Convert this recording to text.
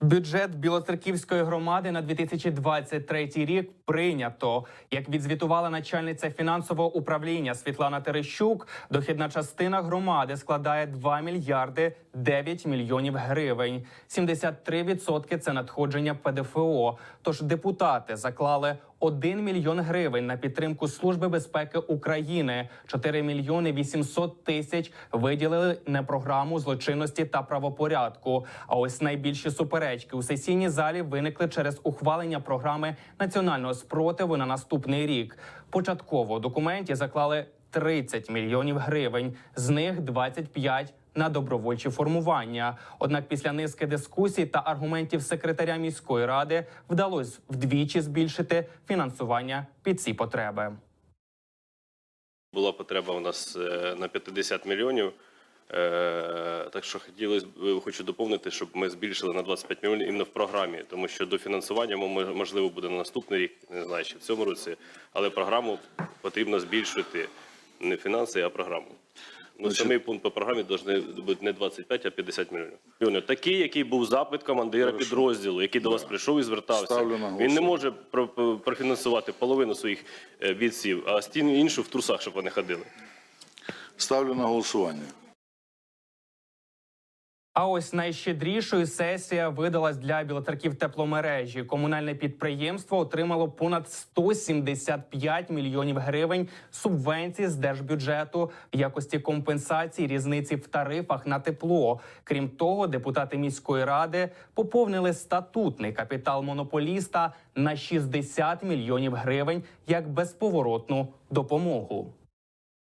Бюджет Білоцерківської громади на 2023 рік прийнято. Як відзвітувала начальниця фінансового управління Світлана Терещук, дохідна частина громади складає 2 мільярди 9 мільйонів гривень. 73% – це надходження ПДФО. Тож депутати заклали 1 мільйон гривень на підтримку Служби безпеки України. 4 мільйони 800 тисяч виділили на програму злочинності та правопорядку. А ось найбільші суперечки у сесійній залі виникли через ухвалення програми національного спротиву на наступний рік. Початково у документі заклали 30 мільйонів гривень, з них 25 на добровольчі формування. Однак після низки дискусій та аргументів секретаря міської ради вдалося вдвічі збільшити фінансування під ці потреби. Була потреба у нас е, на 50 мільйонів. Е, Так що хотілося б, хочу доповнити, щоб ми збільшили на 25 мільйонів іменно в програмі, тому що дофінансування мо- можливо буде на наступний рік, не знаю, чи в цьому році, але програму потрібно збільшити не фінанси, а програму. Ну, самий пункт по програмі повинен бути не 25, а 50 мільйонів. Мільйонів. Такий, який був запит командира підрозділу, який до вас прийшов і звертався. Ставлю на Він не голосування. може про- про- профінансувати половину своїх е, бійців, а стіну іншу в трусах, щоб вони ходили. Ставлю на голосування. А ось найщедрішою сесія видалась для білоцерків тепломережі. Комунальне підприємство отримало понад 175 мільйонів гривень субвенцій з держбюджету в якості компенсації різниці в тарифах на тепло. Крім того, депутати міської ради поповнили статутний капітал монополіста на 60 мільйонів гривень як безповоротну допомогу.